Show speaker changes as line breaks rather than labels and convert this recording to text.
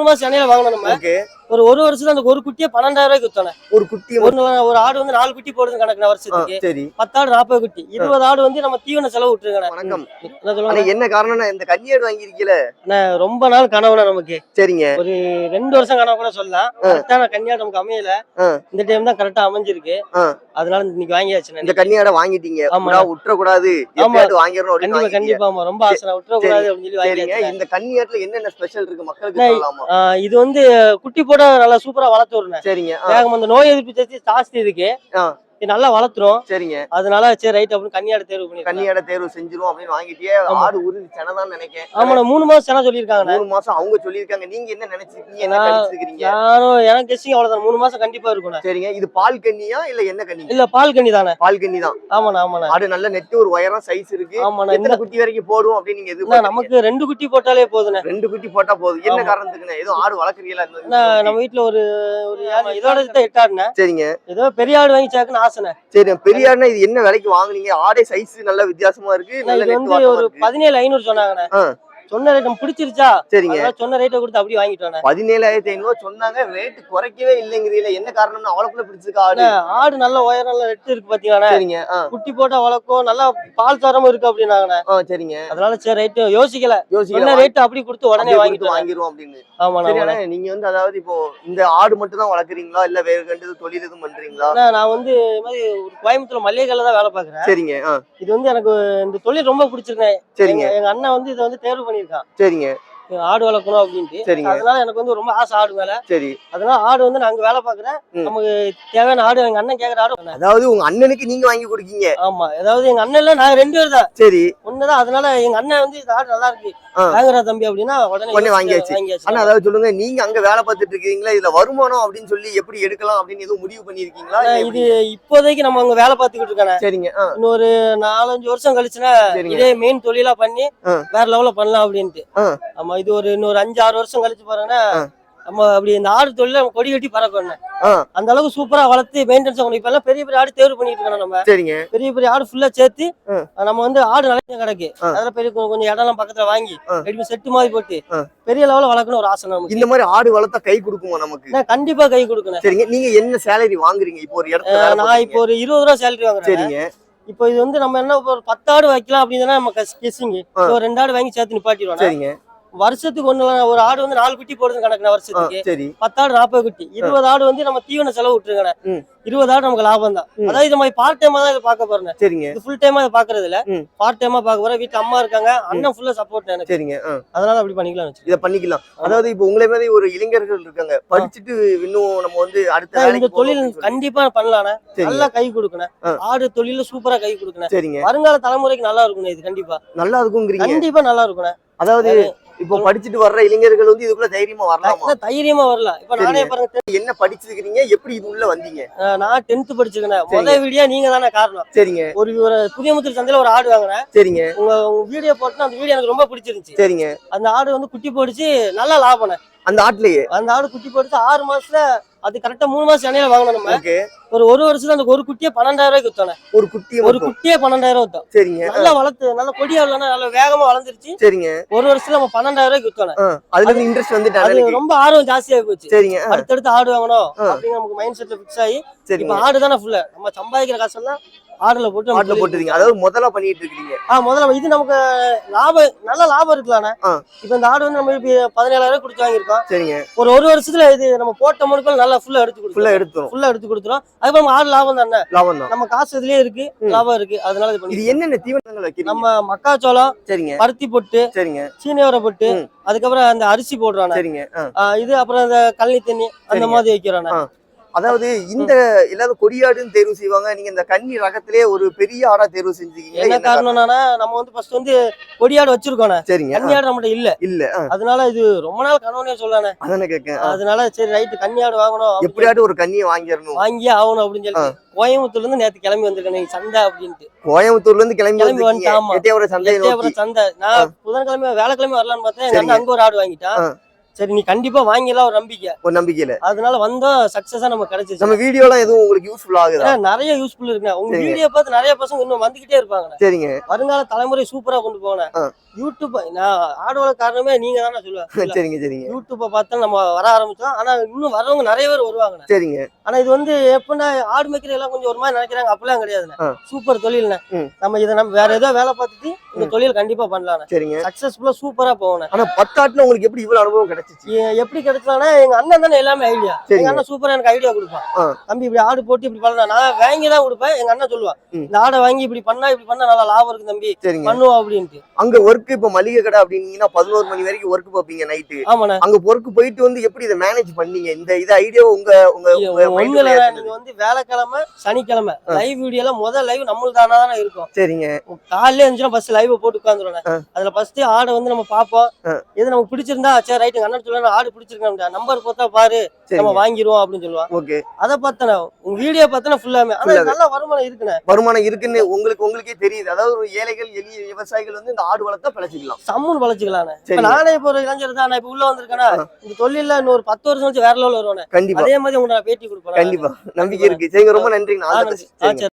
மூணு மாசம் இடையில வாங்கணும் நம்ம.
ஓகே
ஒரு ஒரு வருஷத்துல அந்த ஒரு குட்டியே பன்னெண்டாயிரம் ரூபாய்க்கு வித்தோம்
ஒரு குட்டி
ஒரு நா- ஒரு ஆடு வந்து நாலு குட்டி போடுது கணக்கு வருஷத்துக்கு.
சரி.
பத்தாடு நாற்பது குட்டி. இருபது ஆடு வந்து நம்ம தீவன செலவு விட்டுருங்க
வணக்கம்.
என்ன
காரணம்னா இந்த கன்னியாடு வாங்கியிருக்கீல?
ரொம்ப நாள் கனவுல நமக்கு.
சரிங்க.
ஒரு ரெண்டு வருஷம் கனவு கூட சொல்லலாம். கரெக்டான கன்னியாடு நமக்கு அமையல. இந்த டைம் தான் கரெக்டா அமைஞ்சிருக்கு. அதனால இன்னைக்கு வாங்கியாச்சு
இந்த. கன்னியாடை வாங்கிட்டீங்க.
ஆமா.
விட்டுற கூடாது வாங்கிடணும்
கண்டிப்பா. கண்டிப்பா ரொம்ப ஆசை. நான் விட்டுறக்கூடாது அப்படின்னு சொல்லி வாங்கியாச்சு.
இந்த கன்னியாட்டுல என்னென்ன ஸ்பெஷல் இருக்கு? மக்களுக்கு
இது வந்து குட்டி போட நல்லா சூப்பரா வளர்த்து விடுறேன்.
சரிங்க.
வேகம் அந்த நோய் எதிர்ப்பு சக்தி ஜாஸ்தி. இது நல்லா வளர்த்துரும்.
சரிங்க.
அதனால சரி ரைட் அப்படின்னு கன்னியாடு தேர்வு பண்ணி
கன்னியாடை தேர்வு செஞ்சிரும் அப்படின்னு வாங்கிட்டே. ஆடு உறுதி செனதான் நினைக்கிறேன்.
ஆமா நான் மூணு மாசம் சென சொல்லியிருக்காங்க
மூணு மாசம் அவங்க சொல்லியிருக்காங்க. நீங்க என்ன நினைச்சிருக்கீங்க? என்ன
நான்
நினைச்சிருக்கீங்க
நானும் எனக்கு கெஸ்டிங் அவ்வளவுதான். மூணு மாசம் கண்டிப்பா இருக்கும்
சரிங்க. இது பால் கன்னியா இல்ல என்ன கன்னி?
இல்ல பால் கன்னி தானே.
பால் கன்னி தான்.
ஆமாண்ணா ஆமாண்ணா.
ஆடு நல்ல நெட்டு ஒரு உயரம் சைஸ் இருக்கு.
ஆமாண்ணா
எத்தனை குட்டி வரைக்கும் போடும் அப்படின்னு நீங்க எதிர்பார்க்கறீங்க?
நமக்கு ரெண்டு குட்டி போட்டாலே போதுண்ணே.
ரெண்டு குட்டி போட்டா போதும். என்ன. காரணத்துக்குண்ணே? எதுவும் ஆடு வளர்க்குறீங்களா?
நம்ம வீட்டுல ஒரு ஒரு இதோட எட்டாடுண்ணே
சரிங்க.
ஏதோ பெரிய ஆடு வாங்கி சாக்குன்னு ஆசைண்ணே
சரி பெரிய ஆடுனா இது என்ன விலைக்கு வாங்குனீங்க? ஆடே சைஸ் நல்ல வித்தியாசமா இருக்கு
வந்து ஒரு பதினேழு ஐநூறு சொன்னாங்கண்ணே. சொன்ன ரேட் நம்ம பிடிச்சிருச்சா?
சரிங்க.
சொன்ன ரேட்டை கொடுத்து அப்படியே வாங்கிட்டோண்ணே
பதினேழாயிரத்தி ஐநூறு சொன்னாங்க. ரேட் குறைக்கவே இல்லைங்கிறீங்களா என்ன காரணம்னா அவ்வளவுக்குள்ள பிடிச்சிருக்க ஆடு?
ஆடு நல்ல உயரம் நல்ல ரெட்டு இருக்கு பாத்தீங்களாண்ணே.
சரிங்க
குட்டி போட்டா வளர்க்கும் நல்லா பால் தரமும் இருக்கு அப்படின்னாங்கண்ணே.
சரிங்க.
அதனால சரி ரைட்டு யோசிக்கல. சொன்ன
யோசிக்கல
ரேட் அப்படி கொடுத்து உடனே வாங்கிட்டோம்
வாங்கிருவோம் அப்படின்னு. அண்ணா, நீங்க வந்து அதாவது இப்போ இந்த ஆடு மட்டும் தான் வளர்க்குறீங்களா? இல்ல வேற கண்டு தொழில் எதுவும் பண்றீங்களா?
நான் வந்து இது மாதிரி கோயம்புத்தூர் மல்லிகை கடையில தான் வேலை பாக்குறேன்
சரிங்க
இது வந்து எனக்கு இந்த தொழில் ரொம்ப பிடிச்சிருக்கேன்
சரிங்க.
எங்க அண்ணன் வந்து இதை வந்து தேர்வு பண்ணியிருக்கான்.
சரிங்க.
ஆடு வளர்க்கணும் அப்படின்ட்டு.
சரிங்க.
அதனால எனக்கு வந்து ரொம்ப ஆசை ஆடு மேல.
சரி.
அதனால ஆடு வந்து நான் அங்க வேலை பாக்குறேன். நமக்கு தேவையான ஆடு எங்க அண்ணன் கேக்குற ஆடு.
அதாவது உங்க அண்ணனுக்கு நீங்க வாங்கி கொடுக்கீங்க.
ஆமா. ஏதாவது எங்க அண்ணன் இல்ல நாங்க ரெண்டு பேர் தான்.
சரி.
ஒண்ணுதான். அதனால எங்க அண்ணன் வந்து இந்த ஆடு நல்லா இருக்கு. வாங்குறா தம்பி அப்படின்னா உடனே
உடனே வாங்கியாச்சு. அண்ணா அதாவது சொல்லுங்க நீங்க அங்க வேலை பார்த்துட்டு இருக்கீங்களா? இதுல வருமானம் அப்படின்னு சொல்லி எப்படி எடுக்கலாம் அப்படின்னு எதுவும் முடிவு பண்ணிருக்கீங்களா
ஆனா, இது இப்போதைக்கு நம்ம அங்க வேலை பார்த்துக்கிட்டு இருக்கேன்
சரிங்க.
இன்னொரு நாலஞ்சு வருஷம் கழிச்சுன்னா. இதே மெயின் தொழிலா பண்ணி. வேற லெவல்ல பண்ணலாம் அப்படின்ட்டு. ஆமா இது ஒரு இன்னொரு அஞ்சு ஆறு வருஷம் கழிச்சு பாருங்கன்னா. நம்ம அப்படி இந்த ஆடு தொழில கொடி கட்டி பறக்கணும். அந்த அளவுக்கு சூப்பரா வளர்த்து மெயின்டெனன்ஸ் பண்ணி இப்ப எல்லாம் பெரிய பெரிய ஆடு தேர்வு பண்ணிட்டு இருக்கோம் நம்ம
சரிங்க
பெரிய பெரிய ஆடு ஃபுல்லா சேர்த்து. நம்ம வந்து ஆடு நிறைய கிடக்கு. அதெல்லாம் பெரிய கொஞ்சம் இடம்லாம் பக்கத்துல வாங்கி
ஆ.
ரெடி செட்டு மாதிரி போட்டு. பெரிய லெவல்ல வளர்க்கணும் ஒரு ஆசை நமக்கு
இந்த மாதிரி ஆடு வளர்த்தா கை கொடுக்குமா நமக்கு
நான் கண்டிப்பா கை கொடுக்கணும்
சரிங்க நீங்க என்ன சேலரி வாங்குறீங்க இப்போ ஒரு இடத்துல
நான். இப்போ ஒரு இருபது ரூபா சேலரி வாங்குறேன்
சரிங்க
இப்போ இது வந்து நம்ம என்ன ஒரு பத்து ஆடு வைக்கலாம் அப்படின்னு நம்ம கெஸ்ஸிங்
ஆ.
ஒரு ரெண்டு ஆடு வாங்கி சேர்த்து நிப்பாட்டிடுவோம்
சரிங்க
வருஷத்துக்கு ஒண்ணு ஒரு ஆடு வந்து நாலு குட்டி போடுறது கணக்கு
ஆ,
வருஷத்துக்கு
சரி
பத்தாடு நாற்பது குட்டி. இருபது ஆடு வந்து நம்ம தீவன செலவு விட்டுருங்க
ம்.
இருபது ஆடு நமக்கு லாபம் தான். அதாவது இது மாதிரி பார்ட் டைமா தான் இதை பார்க்க போறேன்
சரிங்க.
இது ஃபுல் டைமா இதை பாக்குறது இல்ல. பார்ட் டைமா பார்க்க போறேன். வீட்டுல அம்மா இருக்காங்க. அண்ணன் ஃபுல்லா சப்போர்ட் எனக்கு.
சரிங்க.
அதனால அப்படி பண்ணிக்கலாம்
இத பண்ணிக்கலாம். அதாவது இப்போ உங்களை மாதிரி ஒரு இளைஞர்கள் இருக்காங்க. படிச்சுட்டு இன்னும் நம்ம வந்து அடுத்த
இந்த தொழில். கண்டிப்பா
சரிங்க.
நல்லா கை கொடுக்கணும். ஆடு தொழில சூப்பரா கை கொடுக்கணும்
சரிங்க.
வருங்கால தலைமுறைக்கு நல்லா இருக்கணும் இது கண்டிப்பா.
நல்லா இருக்குங்கிறீங்க.
கண்டிப்பா நல்லா இருக்கணும்
அதாவது இப்போ படிச்சுட்டு வர்ற இளைஞர்கள் வந்து இதுக்குள்ள தைரியமா வரலாமா?
தைரியமா வரலாம். இப்ப நானே. பாருங்க
என்ன படிச்சிருக்கீங்க எப்படி இது உள்ள வந்தீங்க?
நான் டென்த் படிச்சிருக்கேன். முதல் வீடியோ நீங்க தானே காரணம்.
சரிங்க.
ஒரு புதிய முத்திர சந்தையில ஒரு ஆடு வாங்கினேன்
சரிங்க.
உங்க உங்க வீடியோ போட்டு அந்த வீடியோ எனக்கு ரொம்ப பிடிச்சிருந்துச்சு.
சரிங்க.
அந்த ஆடு வந்து குட்டி போடுச்சு நல்லா லாபம்.
அந்த ஆட்லயே
அந்த ஆடு குட்டி போடுச்சு ஆறு மாசத்துல அது கரெக்டா மூணு மாசம் இடையில வாங்கணும் நம்ம. ஒரு ஒரு வருஷத்துல அந்த ஒரு குட்டியே பன்னெண்டாயிரம் ரூபாய்க்கு வித்தோம்
ஒரு குட்டி
ஒரு குட்டியே பன்னெண்டாயிரம் வித்தோம்.
சரிங்க.
நல்லா வளர்த்து நல்லா கொடியா இல்லைன்னா நல்லா வேகமா வளர்ந்துருச்சு.
சரிங்க.
ஒரு வருஷத்துல நம்ம பன்னெண்டாயிரம் ரூபாய்க்கு வித்தோம்
அதுல இருந்து இன்ட்ரெஸ்ட் வந்துட்டு
அது. ரொம்ப ஆர்வம் ஜாஸ்தியா போச்சு.
சரிங்க.
அடுத்தடுத்து ஆடு வாங்கணும். அப்படின்னு நமக்கு மைண்ட் செட்ல பிக்ஸ் ஆகி இப்ப ஆடு தானே ஃபுல்லா நம்ம சம்பாதிக்கிற காசெல்லாம் ஆடுல போட்டு
ஆட்ல
தொழில்
போட்டுருக்கீங்க. அதாவது முதல்ல பண்ணிட்டு இருக்கீங்க.
ஆ முதல்ல இது நமக்கு லாபம் நல்ல லாபம் இருக்கலாண்ணே. இப்ப இந்த ஆடு வந்து நம்ம இப்ப பதினேழாயிரம் கொடுத்து வாங்கியிருக்கோம்.
சரிங்க.
ஒரு ஒரு வருஷத்துல இது நம்ம போட்ட முழுக்கள் நல்லா ஃபுல்லா எடுத்து
ஃபுல்லா எடுத்துரும்
ஃபுல்லா எடுத்து கொடுத்துரும் அதுக்கப்புறம் நம்ம ஆடு லாபம் தானே.
லாபம் தான்.
நம்ம காசு இதுலயே இருக்கு. லாபம் இருக்கு. அதனால இது
இது என்னென்ன தீவனங்கள் வைக்கிறீங்க?
நம்ம மக்காச்சோளம்
சரிங்க.
பருத்தி பொட்டு
சரிங்க.
சீனியோர பொட்டு. அதுக்கப்புறம் அந்த அரிசி போடுறானே
சரிங்க.
இது அப்புறம் இந்த கழனி தண்ணி அந்த. மாதிரி வைக்கிறானே.
அதாவது இந்த எல்லாரும் கொடியாடுன்னு தேர்வு செய்வாங்க. நீங்க இந்த கன்னி ரகத்திலே ஒரு பெரிய ஆடா தேர்வு செஞ்சுக்கீங்க
என்ன
என்ன காரணம்?
காரணம்னா நம்ம வந்து ஃபர்ஸ்ட் வந்து கொடியாடு வச்சிருக்கோம்
சரிங்க.
கன்னியாடு நம்மகிட்ட இல்ல.
இல்ல
அதனால இது ரொம்ப நாள் கனவுனே சொல்லானே
அதானே கேட்கேன்.
அதனால சரி ரைட்டு கன்னியாடு வாங்கணும் அப்படின்னு
எப்படியாட்டும் ஒரு கன்னியை வாங்கிடணும்.
வாங்கியே ஆகணும் அப்படின்னு சொல்லிட்டு கோயம்புத்தூர்ல இருந்து நேத்து கிளம்பி வந்திருக்கேன் நீங்க சந்தை அப்படின்ட்டு.
கோயம்புத்தூர்ல இருந்து கிளம்பி
கிளம்பி
நோக்கி
எட்டயபுரம் சந்தை. நான் புதன்கிழமை வேலைக்கிழமை வரலாம்னு பார்த்தேன். அங்க ஒரு ஆடு வாங்கிட்டான். சரி நீ கண்டிப்பா வாங்கிடலாம் ஒரு நம்பிக்கை.
ஒரு நம்பிக்கையில.
அதனால வந்தோம் சக்சஸா நம்ம கிடைச்சிச்சு
நம்ம வீடியோலாம் எதுவும் உங்களுக்கு யூஸ்ஃபுல் ஆகுதா?
நிறைய யூஸ்ஃபுல் இருக்குங்க உங்க. வீடியோ பார்த்து நிறைய பசங்க இன்னும் வந்துகிட்டே இருப்பாங்க
சரிங்க.
வருங்கால தலைமுறை சூப்பரா கொண்டு போனேன். யூடியூப் நான் காரணமே நீங்க தானே சொல்லுவேன்
சரிங்க சரிங்க.
யூடியூப்பை பார்த்தா நம்ம வர ஆரம்பிச்சோம். ஆனா இன்னும் வரவங்க நிறைய பேர் வருவாங்க.
சரிங்க.
ஆனா இது வந்து எப்படின்னா ஆடு மேய்க்கிற எல்லாம் கொஞ்சம் ஒரு மாதிரி நினைக்கிறாங்க. அப்படிலாம் கிடையாதுண்ணே. சூப்பர் தொழில்ண்ணே. நம்ம இதை நம்ம வேற ஏதோ வேலை பார்த்துட்டு இந்த தொழில் கண்டிப்பா பண்ணலாம்
சரிங்க.
சக்சஸ்ஃபுல்லா சூப்பரா போகணும்.
ஆனா பத்தாட்டுல உங்களுக்கு எப்படி இவ்வளவு அனுபவம் கிடைச்சிச்சு?
எப்படி கிடைச்சானா எங்க அண்ணன் தானே எல்லாமே ஐடியா. எங்க அண்ணன் சூப்பரா எனக்கு ஐடியா கொடுப்பான். தம்பி இப்படி ஆடு போட்டு இப்படி பண்ணலாம் நான் வாங்கி தான் கொடுப்பேன். எங்க அண்ணன் சொல்லுவான். இந்த ஆடை வாங்கி இப்படி பண்ணா இப்படி பண்ணா நல்லா லாபம் இருக்கு தம்பி. பண்ணுவோம் அப்படின்ட்டு.
அங்க ஒர்க் இப்ப மளிகை கடை அப்படின்னீங்கன்னா பதினோரு மணி வரைக்கும் ஒர்க் பார்ப்பீங்க நைட்டு அங்க ஒர்க் போயிட்டு வந்து எப்படி இதை மேனேஜ் பண்ணீங்க? இந்த இது ஐடியா உங்க உங்க உங்க mind
ஒண்ணுல
குள்ள ஏத்துனது?
நீங்க வந்து வேலைக்கிழமை சனிக்கிழமை. லைவ் வீடியோல முதல் லைவ் நம்மளுக்கு தானா தானே இருக்கும்.
சரிங்க.
காலையில இருந்துச்சுன்னா ஃபர்ஸ்ட் லைவ் போட்டு உட்காந்துருவேன். அதுல ஃபர்ஸ்ட் ஆடை வந்து நம்ம பார்ப்போம். எது நமக்கு பிடிச்சிருந்தா சரி ரைட்டு அண்ணன் சொல்லுவேன் ஆடு பிடிச்சிருக்கேன் நம்பர் பார்த்தா பாரு நம்ம வாங்கிடுவோம் அப்படின்னு சொல்லுவான்.
ஓகே.
அதை பார்த்தேன் உங்க வீடியோ பார்த்தா ஃபுல்லாமே ஆனா நல்ல வருமானம் இருக்குண்ணே.
வருமானம் இருக்குன்னு உங்களுக்கு உங்களுக்கே தெரியுது. அதாவது ஒரு ஏழைகள் எளிய விவசாயிகள் வந்து இந்த ஆடு வளர்த்தா பிழைச்சிக்கலாம்.
சம்முன்னு
சரிங்க.
நானே இப்போ ஒரு இளைஞர் தான் நான் இப்ப உள்ள வந்திருக்கேனா. இந்த தொழில இன்னொரு பத்து வருஷம் வச்சு வேற லெவல் வருவானே
கண்டிப்பா.
அதே மாதிரி உங்களுக்கு நான் பேட்டி கொடுப்பேன்.
கண்டிப்பா. நம்பிக்கை இருக்கு. சரிங்க ரொம்ப நன்றிங்க